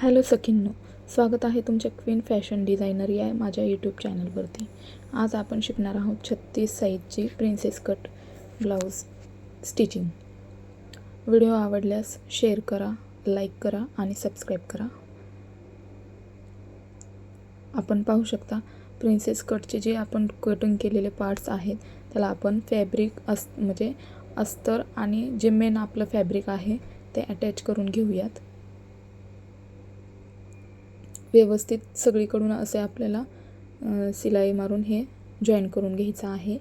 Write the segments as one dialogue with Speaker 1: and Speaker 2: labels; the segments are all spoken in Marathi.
Speaker 1: हॅलो सखींनो स्वागत आहे तुमच्या क्वीन फॅशन डिझायनर या माझ्या यूट्यूब चॅनलवरती. आज आपण शिकणार आहोत छत्तीस साईजची princess cut blouse stitching video आवडल्यास शेअर करा लाईक करा आणि सबस्क्राईब करा. आपण पाहू शकता प्रिन्सेस कटचे जे आपण कटिंग केलेले पार्ट्स आहेत त्याला आपण फॅब्रिक अस म्हणजे अस्तर आणि जे मेन आपलं फॅब्रिक आहे ते अटॅच करून घेऊयात. व्यवस्थित सगळीकडून असे आपल्याला सिलाई शिलाई मारून हे जॉईन करून घ्यायचं आहे.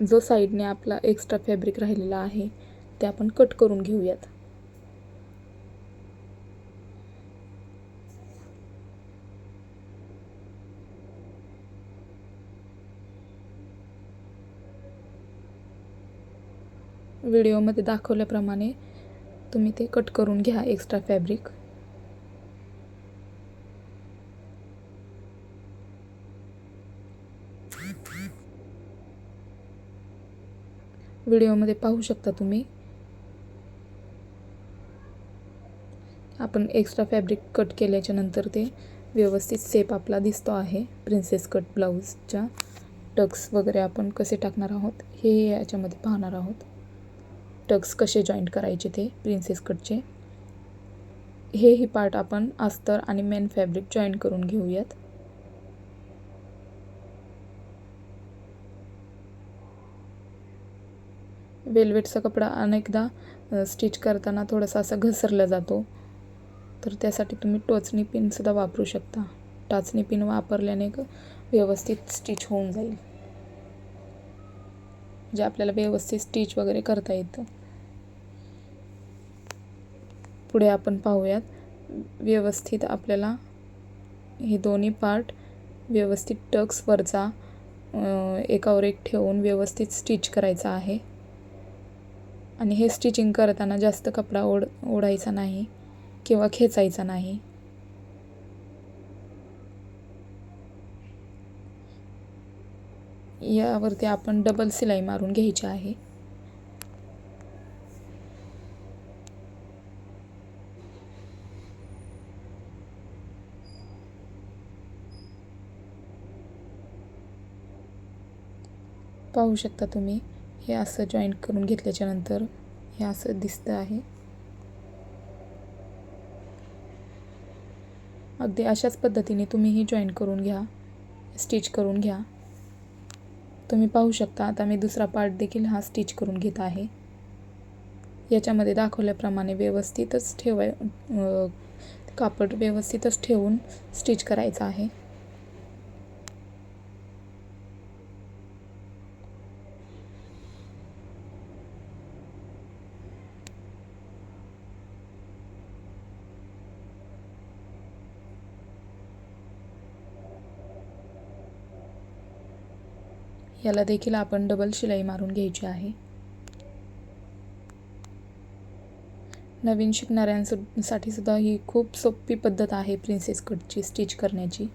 Speaker 1: जो साईडने आपला एक्स्ट्रा फॅब्रिक राहिलेला आहे ते आपण कट करून घेऊयात. व्हिडिओमध्ये दाखवल्याप्रमाणे तुम्ही ते कट करून घ्या एक्स्ट्रा फॅब्रिक. व्हिडिओमध्ये पाहू शकता तुम्ही. आपण एक्स्ट्रा फॅब्रिक कट केल्याच्यानंतर ते व्यवस्थित सेप आपला दिसतो आहे. प्रिन्सेस कट ब्लाऊजच्या टक्स वगैरे आपण कसे टाकणार आहोत हे याच्यामध्ये पाहणार आहोत. टक्स कसे जॉईंट करायचे ते प्रिन्सेस कटचे हेही पार्ट आपण अस्तर आणि मेन फॅब्रिक जॉईन करून घेऊयात. वेल्वेटचा कपडा अनेकदा स्टिच करताना थोडासा असा घसरला जातो. तर त्यासाठी तुम्ही टोचणी पिनसुद्धा वापरू शकता. टाचणी पिन वापरल्याने व्यवस्थित स्टिच होऊन जाईल. जे आपल्याला व्यवस्थित स्टिच वगैरे करता येतं. पुढे आपण पाहूयात. व्यवस्थित आपल्याला हे दोन्ही पार्ट व्यवस्थित टक्सवरचा एकावर एक ठेवून व्यवस्थित स्टिच करायचा आहे. आणि हे स्टिचिंग करताना जास्त कपडा ओढ ओढायचा नाही किंवा खेचायचा नाही. यावरती आपण डबल सिलाई मारून घ्यायची आहे. पाहू शकता तुम्ही. हे असं जॉईंट करून घेतल्याच्या नंतर हे असं दिसतं आहे. अगदी अशाच पद्धतीने तुम्हीही जॉईन करून घ्या. स्टिच करून घ्या. तुम्ही पाहू शकता आता मी दुसरा पार्ट देखील हा स्टिच करून घेत आहे. याच्यामध्ये दाखवल्याप्रमाणे व्यवस्थितच ठेवाय कापड व्यवस्थितच ठेवून स्टिच करायचं आहे. याला देखील आपण डबल शिलाई मारून घ्यायची आहे. नवीन शिकणाऱ्यांसाठी सुद्धा ही खूप सोपी पद्धत आहे प्रिन्सेस कटची स्टिच करण्याची.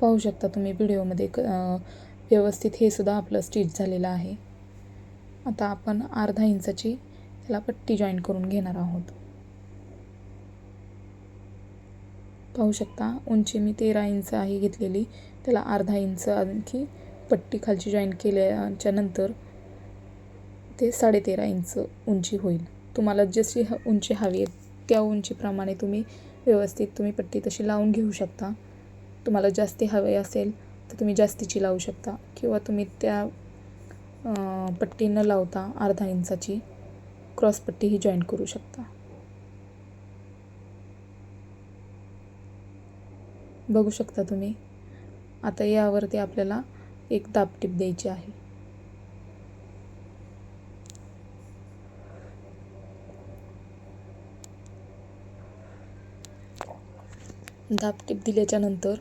Speaker 1: पाहू शकता तुम्ही व्हिडिओमध्ये क व्यवस्थित हे सुद्धा आपलं स्टिच झालेलं आहे. आता आपण अर्धा इंचाची त्याला पट्टी जॉईन करून घेणार आहोत. पाहू शकता. उंची मी तेरा इंच आहे घेतलेली. त्याला अर्धा इंच आणखी पट्टी खालची जॉईन केल्याच्यानंतर ते साडेतेरा इंच उंची होईल. तुम्हाला जशी ह उंची हवी आहे त्या उंचीप्रमाणे तुम्ही व्यवस्थित तुम्ही पट्टी तशी लावून घेऊ शकता. तुम्हाला जास्ती हवे असेल तर तुम्ही जास्तीची लावू शकता. किंवा तुम्ही त्या पट्टी न लावता अर्धा इंचाची क्रॉस पट्टी ही जॉईन करू शकता. बघू शकता तुम्ही. आता यावरती आपल्याला एक दाबटीप द्यायची आहे. दाबटीप दिल्याच्यानंतर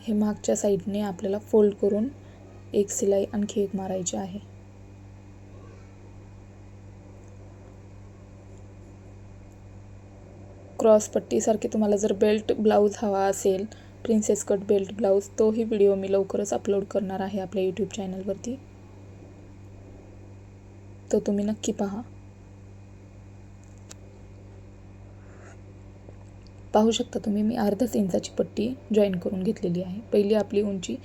Speaker 1: हे मागच्या साईडने आपल्याला फोल्ड करून एक सिलाई आणखी एक मारायची आहे. क्रॉस पट्टीसारखे तुम्हाला जर बेल्ट ब्लाऊज हवा असेल प्रिन्सेस कट बेल्ट ब्लाऊज तोही व्हिडिओ मी लवकरच अपलोड करणार आहे आपल्या यूट्यूब चॅनलवरती. तर तुम्ही नक्की पहा. पाहू शकता तुम्ही मी अर्धाच इंचाची पट्टी जॉईन करून घेतलेली आहे. पहिली आपली उंची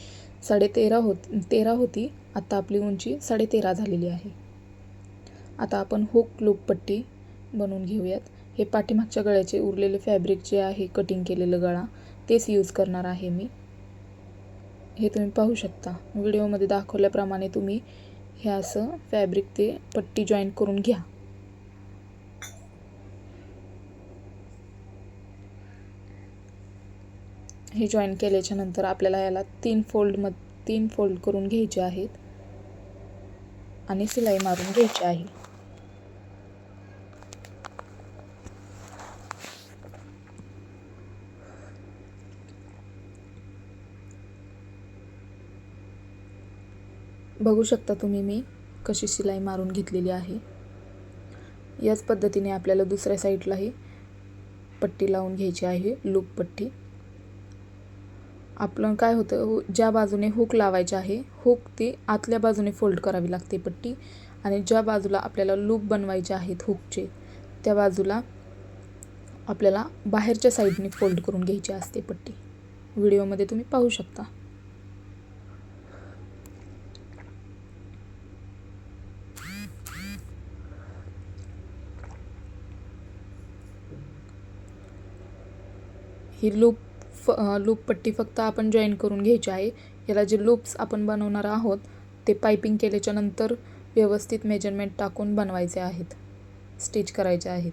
Speaker 1: साडेतेरा होत तेरा होती आता आपली उंची साडेतेरा झालेली आहे. आता आपण हुक लूप पट्टी बनवून घेऊयात. हे पाठीमागच्या गळ्याचे उरलेले फॅब्रिक जे आहे कटिंग केलेलं गळा तेच यूज करणार आहे मी. हे तुम्ही पाहू शकता. व्हिडिओमध्ये दाखवल्याप्रमाणे तुम्ही हे असं फॅब्रिक ते पट्टी जॉईन करून घ्या. हे जॉईन केल्याच्यानंतर आपल्याला याला तीन फोल्ड मध तीन फोल्ड करून घ्यायचे आहेत. आणि सिलाई मारून घ्यायची आहे. बघू शकता तुम्ही मी कशी शिलाई मारून घेतलेली आहे. याच पद्धतीने आपल्याला दुसऱ्या साईडलाही पट्टी लावून घ्यायची आहे लूप पट्टी. आपलं काय होतं हु ज्या बाजूने हुक लावायचे आहे हुक ती आतल्या बाजूने फोल्ड करावी लागते पट्टी आणि ज्या बाजूला आपल्याला लूप बनवायचे आहेत हुकचे त्या बाजूला आपल्याला बाहेरच्या साईडने फोल्ड करून घ्यायची असते पट्टी. व्हिडिओमध्ये तुम्ही पाहू शकता. ही लूप फ लूप पट्टी फक्त आपण जॉईन करून घ्यायची आहे. याला जे लूप्स आपण बनवणार आहोत ते पायपिंग केल्याच्यानंतर व्यवस्थित मेजरमेंट टाकून बनवायचे आहेत. स्टिच करायचे आहेत.